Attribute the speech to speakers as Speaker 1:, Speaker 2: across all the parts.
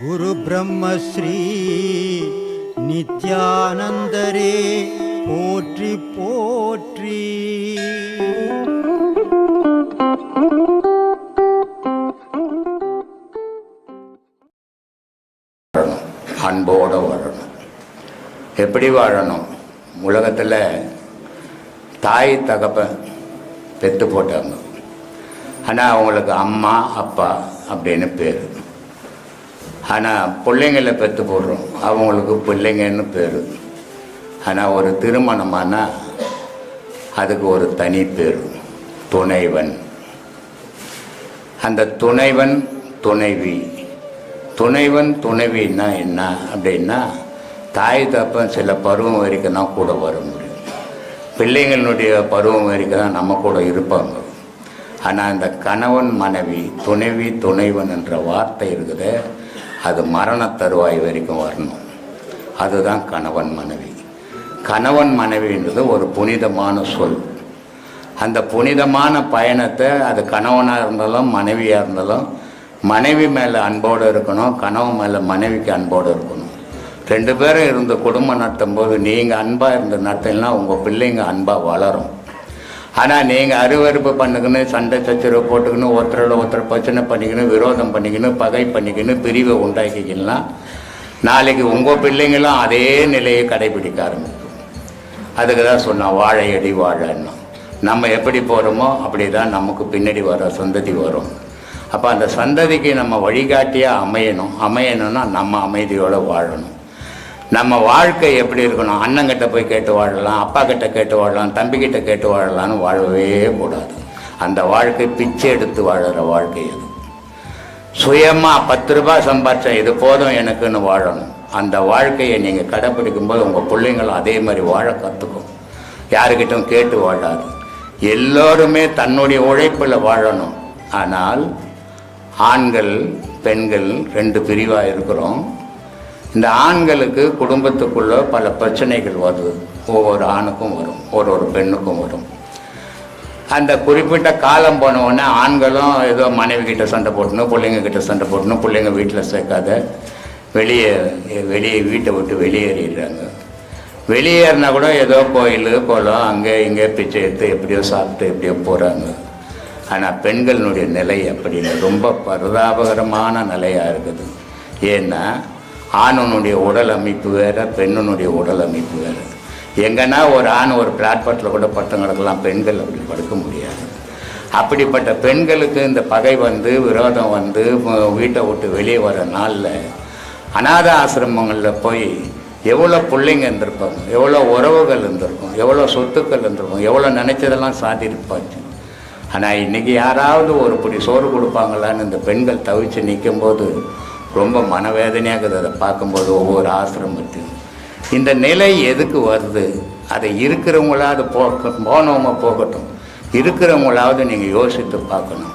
Speaker 1: குரு பிரம்மஸ்ரீ நித்யானந்தரே போற்றி போற்றி.
Speaker 2: அன்போடு வாழணும். எப்படி வாழணும்? உலகத்தில் தாய் தகப்பன் பெற்று போட்டாங்க. ஆனால் அவங்களுக்கு அம்மா அப்பா அப்படின்னு பேர். ஆனால் பிள்ளைங்கள பெற்று போடுறோம். அவங்களுக்கு பிள்ளைங்கன்னு பேர். ஆனால் ஒரு திருமணமானால் அதுக்கு ஒரு தனி பேர். துணைவன். அந்த துணைவன் துணைவி. துணைவன் துணைவின்னா என்ன? அப்படின்னா தாய் தப்பன் சில பருவம் வரைக்கும் தான் கூட வர முடியும். பிள்ளைங்களுடைய பருவம் வரைக்கும் தான் நம்ம கூட இருப்பாங்க. ஆனால் அந்த கணவன் மனைவி துணைவி துணைவன் என்ற வார்த்தை இருக்குது. அது மரண தருவாய் வரைக்கும் வரணும். அதுதான் கணவன் மனைவி. கணவன் மனைவின்றது ஒரு புனிதமான சொல். அந்த புனிதமான பயணத்தை அது கணவனாக இருந்தாலும் மனைவியாக இருந்தாலும் மனைவி மேலே அன்போடு இருக்கணும் கணவன் மேலே மனைவிக்கு அன்போடு இருக்கணும். ரெண்டு பேரும் இருந்து குடும்பம் நடத்தும் போது நீங்கள் அன்பாக இருந்து நடத்தினா உங்கள் பிள்ளைங்க அன்பாக வளரும். ஆனால் நீங்கள் அருவருப்பு பண்ணுக்குன்னு சண்டை சச்சரவு போட்டுக்கின்னு ஒருத்தரோட ஒருத்தர் பிரச்சனை பண்ணிக்கணும் விரோதம் பண்ணிக்கணும் பகை பண்ணிக்கணும் பிரிவை உண்டாக்கிக்கலாம் நாளைக்கு உங்கள் பிள்ளைங்களும் அதே நிலையை கடைபிடிக்க ஆரம்பிக்கும். அதுக்கு தான் சொன்னான் வாழையடி வாழன்னா. நம்ம எப்படி போகிறோமோ அப்படி தான் நமக்கு பின்னாடி வர சந்ததி வரும். அப்போ அந்த சந்ததிக்கு நம்ம வழிகாட்டியாக அமையணும். அமையணும்னா நம்ம அமைதியோடு வாழணும். நம்ம வாழ்க்கை எப்படி இருக்கணும்? அண்ணங்கிட்ட போய் கேட்டு வாழலாம் அப்பா கிட்ட கேட்டு வாழலாம் தம்பிக்கிட்ட கேட்டு வாழலாம்னு வாழவே கூடாது. அந்த வாழ்க்கை பிச்சை எடுத்து வாழற வாழ்க்கை அது. சுயமாக பத்து ரூபாய் சம்பாரிச்சேன் இது போதும் எனக்குன்னு வாழணும். அந்த வாழ்க்கையை நீங்கள் கடைப்பிடிக்கும் போது உங்கள் பிள்ளைங்களும் அதே மாதிரி வாழ கற்றுக்கும் யாருக்கிட்டும் கேட்டு வாழாது. எல்லோருமே தன்னுடைய உழைப்பில் வாழணும். ஆனால் ஆண்கள் பெண்கள் ரெண்டு பிரிவாக இருக்கிறோம். இந்த ஆண்களுக்கு குடும்பத்துக்குள்ள பல பிரச்சனைகள் வருது. ஒவ்வொரு ஆணுக்கும் வரும் ஒரு ஒரு பெண்ணுக்கும் வரும். அந்த குறிப்பிட்ட காலம் போனவுடனே ஆண்களும் ஏதோ மனைவி கிட்ட சண்டை போட்டணும் பிள்ளைங்க கிட்ட சண்டை போட்டணும் பிள்ளைங்க வீட்டில் சேர்க்காத வெளியே வெளியே வீட்டை விட்டு வெளியேறிடுறாங்க. வெளியேறினா கூட ஏதோ கோயில் குளம் அங்கே இங்கே பிச்சை எடுத்து எப்படியோ சாப்பிட்டு எப்படியோ போகிறாங்க ஆனால் பெண்களினுடைய நிலை அப்படின்னு ரொம்ப பரிதாபகரமான நிலையாக இருக்குது. ஏன்னா ஆணனுடைய உடல் அமைப்பு வேறு பெண்ணனுடைய உடல் அமைப்பு வேறு. எங்கன்னா ஒரு ஆண் ஒரு பிளாட்பாட்டில் கூட பட்டம் கிடக்கலாம் பெண்கள் அப்படி படுக்க முடியாது. அப்படிப்பட்ட பெண்களுக்கு இந்த பகை வந்து விரோதம் வந்து வீட்டை விட்டு வெளியே வர நாளில் அநாத ஆசிரமங்களில் போய் எவ்வளோ பிள்ளைங்க இருந்திருப்பாங்க எவ்வளோ உறவுகள் இருந்திருக்கும் எவ்வளோ சொத்துக்கள் இருந்திருக்கும் எவ்வளோ நினைச்சதெல்லாம் சாதிருப்பாச்சு ஆனால் இன்னைக்கு யாராவது ஒரு பிடி சோறு கொடுப்பாங்களான்னு இந்த பெண்கள் தவிச்சு நிற்கும்போது ரொம்ப மனவேதனையாக இருக்குது அதை பார்க்கும்போது ஒவ்வொரு ஆசிரமத்தையும் இந்த நிலை எதுக்கு வருது? அதை இருக்கிறவங்களாவது போக்க போனவங்க போகட்டும். இருக்கிறவங்களாவது நீங்கள் யோசித்து பார்க்கணும்.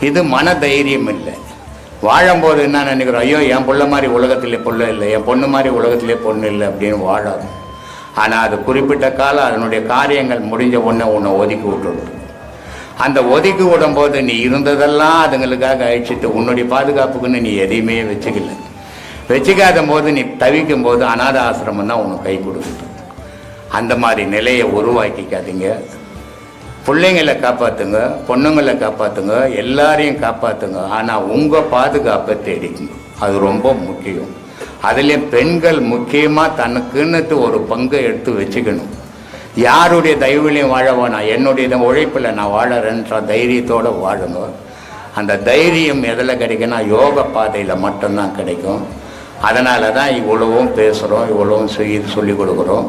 Speaker 2: இது மன தைரியம் இல்லை. வாழும்போது என்ன நினைக்கிறோம்? ஐயோ என் பிள்ளை மாதிரி உலகத்திலே பொண்ணு இல்லை என் பொண்ணு மாதிரி உலகத்திலே பொண்ணு இல்லை அப்படின்னு வாழாது. ஆனால் அது குறிப்பிட்ட காலம் அதனுடைய காரியங்கள் முடிஞ்ச உடனே உன்னை ஒதுக்கி விட்டுடும். அந்த ஒதுக்கி விடும்போது நீ இருந்ததெல்லாம் அதுங்களுக்காக அழிச்சிட்டு உன்னுடைய பாதுகாப்புக்குன்னு நீ எதையுமே வச்சுக்கல. வச்சுக்காத போது நீ தவிக்கும் போது அநாத ஆசிரமம் தான் உனக்கு கை கொடுக்குது. அந்த மாதிரி நிலையை உருவாக்கிக்காதீங்க. பிள்ளைங்களை காப்பாற்றுங்க பொண்ணுங்களை காப்பாற்றுங்க எல்லாரையும் காப்பாற்றுங்க ஆனால் உங்கள் பாதுகாப்பை தேடிக்கணும். அது ரொம்ப முக்கியம். அதுலேயும் பெண்கள் முக்கியமாக தனக்குன்னுட்டு ஒரு பங்கை எடுத்து வச்சுக்கணும். யாருடைய தயவுலையும் வாழ வேணாம் என்னுடைய உழைப்பில் நான் வாழறேன்ற தைரியத்தோடு வாழுங்க. அந்த தைரியம் எதில் கிடைக்குன்னா யோக பாதையில் மட்டும்தான் கிடைக்கும். அதனால தான் இவ்வளவும் பேசுகிறோம் இவ்வளவும் செய்ய சொல்லி கொடுக்குறோம்.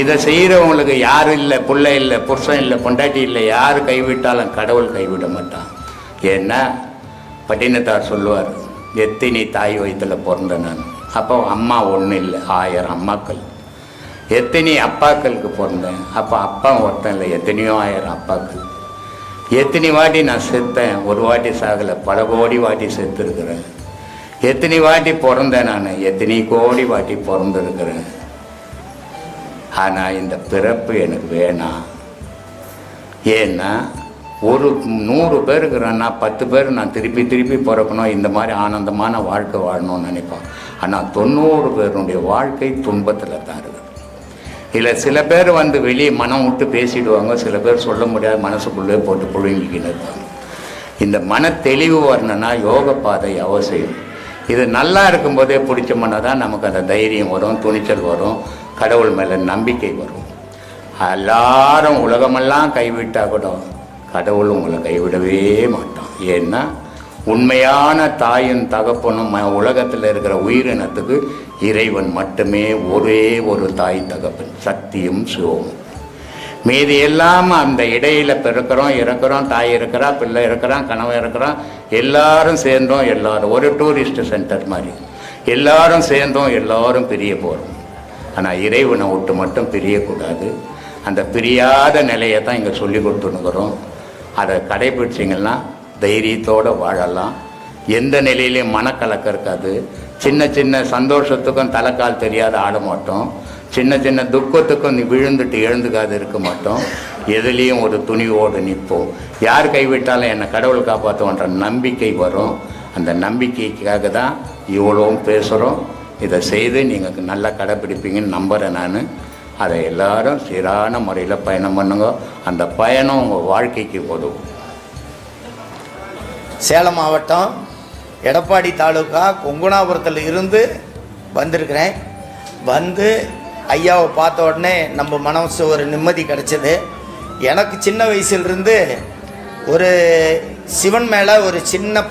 Speaker 2: இதை செய்கிறவங்களுக்கு யாரும் இல்லை பிள்ளை இல்லை புருஷன் இல்லை பொண்டாட்டி இல்லை யார் கைவிட்டாலும் கடவுள் கைவிட மாட்டான். ஏன்னா பட்டினத்தார் சொல்லுவார் எத்தினி தாய் வயிற்றில் பிறந்த நான்? அப்போ அம்மா ஒன்றும் இல்லை ஆயிரம் அம்மாக்கள். எத்தனை அப்பாக்களுக்கு பிறந்தேன். அப்போ அப்பா ஒருத்தன் இல்லை எத்தனையோ ஆயிரம் அப்பாக்கள். எத்தனை வாட்டி நான் செத்தேன் ஒரு வாட்டி சாகலை பல கோடி வாட்டி செத்துருக்குறேன். எத்தனை வாட்டி பிறந்தேன் நான் எத்தனை கோடி வாட்டி பிறந்திருக்கிறேன். ஆனால் இந்த பிறப்பு எனக்கு வேணாம். ஏன்னா ஒரு நூறு பேர் இருக்கிறேன்னா பத்து பேர் நான் திருப்பி திருப்பி பிறக்கணும் இந்த மாதிரி ஆனந்தமான வாழ்க்கை வாழணும்னு நினைப்பேன். ஆனால் தொண்ணூறு பேருடைய வாழ்க்கை துன்பத்தில் தான் இருக்குது. இல்லை சில பேர் வந்து வெளியே மனம் விட்டு பேசிடுவாங்க. சில பேர் சொல்ல முடியாது மனசுக்குள்ளே போட்டு புழுங்கிக்கின்னு இருப்பாங்க. இந்த மன தெளிவு வரணும்னா யோக பாதை அவசியம். இது நல்லா இருக்கும்போதே பிடிச்சோம்னா தான் நமக்கு அந்த தைரியம் வரும் துணிச்சல் வரும் கடவுள் மேலே நம்பிக்கை வரும். எல்லாரும் உலகமெல்லாம் கைவிட்டால் கூட கடவுள் உங்களை கைவிடவே மாட்டான். ஏன்னா உண்மையான தாயும் தகப்பனும் ம- உலகத்தில் இருக்கிற உயிரினத்துக்கு இறைவன் மட்டுமே ஒரே ஒரு தாய் தகப்பன் சக்தியும் சிவமும். மீதி எல்லாம் அந்த இடையில பிறக்கிறோம் இறக்குறோம் தாய் இருக்கிறா பிள்ளை இருக்கிறான் கணவன் இருக்கிறான் எல்லாரும் சேர்ந்தோம் எல்லாரும். ஒரு டூரிஸ்ட் சென்டர் மாதிரி. எல்லாரும் சேர்ந்தோம் எல்லாரும் பிரிய போகிறோம் ஆனால் இறைவனை விட்டு மட்டும் பிரியக்கூடாது. அந்த பிரியாத நிலையை தான் இங்கே சொல்லி கொடுத்துனுக்குறோம் அதை கடைபிடிச்சிங்கன்னா தைரியத்தோடு வாழலாம். எந்த நிலையிலையும் மனக்கலக்கம் இருக்காது. சின்ன சின்ன சந்தோஷத்துக்கும் தலைக்கால் தெரியாத ஆட மாட்டோம். சின்ன சின்ன துக்கத்துக்கும் நீ விழுந்துட்டு எழுந்துக்காது இருக்க மாட்டோம். எதுலேயும் ஒரு துணிவோடு நிற்போம். யார் கைவிட்டாலும் என்னை கடவுள் காப்பாற்றுவோன்ற நம்பிக்கை வரும். அந்த நம்பிக்கைக்காக தான் இவ்வளவும் பேசுகிறோம் இதை செய்து நீங்கள் நல்லா கடைப்பிடிப்பீங்கன்னு நம்புகிறேன் நான். அதை எல்லாரும் சீரான முறையில் பயணம் பண்ணுங்க. அந்த பயணம் உங்கள் வாழ்க்கைக்கு உதவும்.
Speaker 3: சேலம் மாவட்டம் எடப்பாடி தாலுக்கா கொங்குணாபுரத்தில் இருந்து வந்திருக்கிறேன். வந்து ஐயாவை பார்த்த உடனே நம்ம மனசு ஒரு நிம்மதி கிடச்சிது. எனக்கு சின்ன வயசுலேருந்து ஒரு சிவன் மேலே ஒரு சின்ன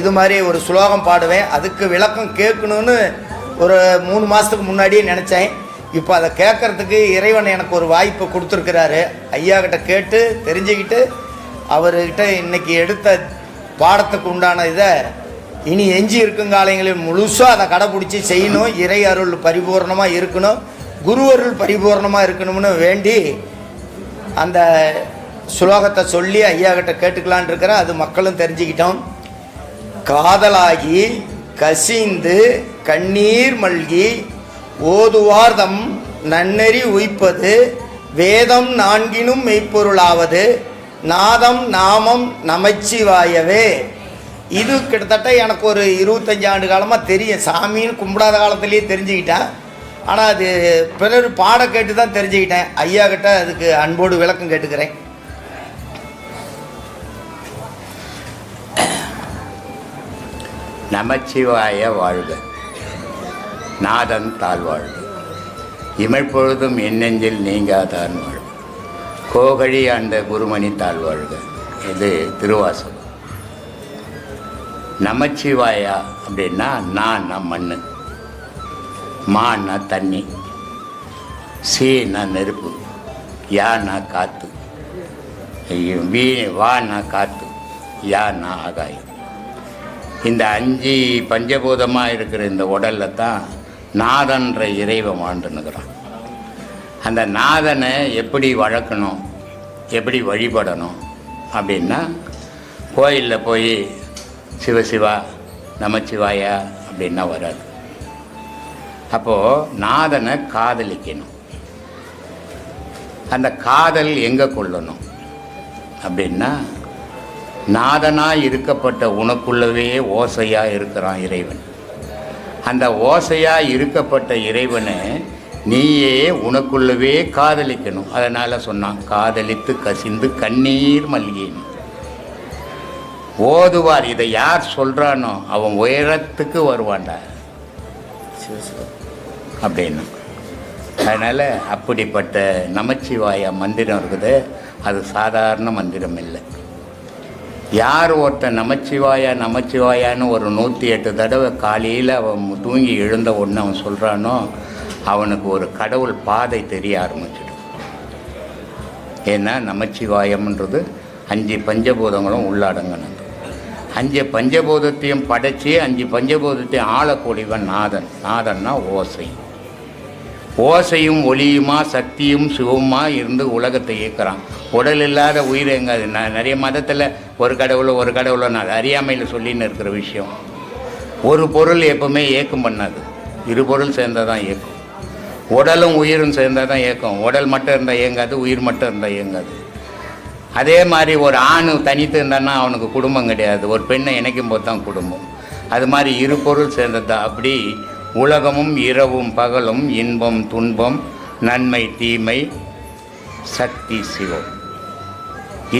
Speaker 3: இது மாதிரி ஒரு சுலோகம் பாடுவேன். அதுக்கு விளக்கம் கேட்கணும்னு ஒரு மூணு மாதத்துக்கு முன்னாடியே நினச்சேன். இப்போ அதை கேட்கறதுக்கு இறைவன் எனக்கு ஒரு வாய்ப்பு கொடுத்துருக்கிறாரு. ஐயா கிட்ட கேட்டு தெரிஞ்சுக்கிட்டு அவர்கிட்ட இன்றைக்கி எடுத்த பாடத்துக்கு உண்டான இதை இனி எஞ்சி இருக்குங்காலங்களில் முழுசாக அதை கடைப்பிடிச்சி செய்யணும். இறை அருள் பரிபூர்ணமாக இருக்கணும். குரு அருள் பரிபூர்ணமாக இருக்கணும்னு வேண்டி அந்த சுலோகத்தை சொல்லி ஐயா கிட்ட கேட்டுக்கலான் இருக்கிறேன் அது மக்களும் தெரிஞ்சுக்கிட்டோம். காதலாகி கசிந்து கண்ணீர் மல்கி ஓதுவார்தம் நன்னெறி உய்ப்பது வேதம் நான்கினும் மெய்ப்பொருளாவது நாதம் நாமம் நமச்சிவாயவே. இது கிட்டத்தட்ட எனக்கு ஒரு இருபத்தஞ்சி ஆண்டு காலமாக தெரியும். சாமின்னு கும்பிடாத காலத்துலேயே தெரிஞ்சுக்கிட்டேன். ஆனால் அது பிறர் பாட கேட்டு தான் தெரிஞ்சுக்கிட்டேன். ஐயா கிட்ட அதுக்கு அன்போடு விளக்கம் கேட்டுக்கிறேன்.
Speaker 2: நமச்சிவாய வாழ்க. நாதன் தாழ்வாழ்க இமைப்பொழுதும் எண்ணெஞ்சில் நீங்காதான் வாழ்க. கோகழி அந்த குருமணி தாழ்வாழ்க இது திருவாசம் நமச்சிவாயா அப்படின்னா நான் மண் மான்னா தண்ணி. சீனா நெருப்பு. யானா காற்று வீ வானா காற்று யானா ஆகாயம். இந்த அஞ்சு பஞ்சபூதமாக இருக்கிற இந்த உடலில் தான் நாதன்ற இறைவன் வாழ்ந்துன்னுக்குறான். அந்த நாதனை எப்படி வளர்க்கணும் எப்படி வழிபடணும் அப்படின்னா கோயிலில் போய் சிவசிவா நமச்சிவாயா அப்படின்னா வராது. அப்போது நாதனை காதலிக்கணும். அந்த காதல் எங்கே கொள்ளணும்? அப்படின்னா நாதனாக இருக்கப்பட்ட உனக்குள்ளவே ஓசையா இருக்கிறான் இறைவன். அந்த ஓசையா இருக்கப்பட்ட இறைவனை நீயே உனக்குள்ளவே காதலிக்கணும். அதனால சொன்னான் காதலித்து கசிந்து கண்ணீர் மல்கின். ஓதுவார். இதை யார் சொல்கிறானோ அவன் உயரத்துக்கு வருவான்டா. அப்படின்னு. அதனால் அப்படிப்பட்ட நமச்சிவாய மந்திரம் இருக்குது. அது சாதாரண மந்திரம் இல்லை. யார் ஒருத்தன் நமச்சிவாயா நமச்சிவாயான்னு ஒரு நூற்றி எட்டு தடவை காலையில் அவன் தூங்கி எழுந்த உடனே அவன் சொல்கிறானோ அவனுக்கு ஒரு கடவுள் பாதை தெரிய ஆரம்பிச்சிடும். ஏன்னா நமச்சிவாயம்ன்றது அஞ்சு பஞ்சபூதங்களும் உள்ளடங்கணும் அஞ்சு பஞ்சபூதத்தையும் படைச்சி அஞ்சு பஞ்சபூதத்தையும் ஆளக்கூடியவன் நாதன். நாதன்னா ஓசை. ஓசையும் ஒளியுமா சக்தியும் சிவமா இருந்து உலகத்தை இயக்கிறான். உடல் இல்லாத உயிர் எங்க? ந- நிறைய மதத்தில் ஒரு கடவுளோ ஒரு கடவுளோ நான் அறியாமையில் சொல்லின்னு இருக்கிற விஷயம். ஒரு பொருள் எப்பவுமே ஏக்கம் பண்ணாது. இரு பொருள் சேர்ந்தால் தான் ஏக்கம் உடலும் உயிரும் சேர்ந்தால் தான் இயக்கம். உடல் மட்டும் இருந்தால் இயங்காது உயிர் மட்டும் இருந்தால் இயங்காது. அதே மாதிரி ஒரு ஆண் தனித்து இருந்தான்னா அவனுக்கு குடும்பம் கிடையாது. ஒரு பெண்ணை இணைக்கும் போது தான் குடும்பம். அது மாதிரி இரு பொருள் சேர்ந்தது? அப்படி உலகமும் இரவும் பகலும் இன்பம் துன்பம் நன்மை தீமை சக்தி சிவம்.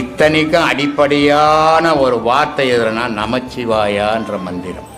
Speaker 2: இத்தனைக்கும் அடிப்படையான ஒரு வார்த்தை எதுனா நமச்சிவாயான்ற மந்திரம்.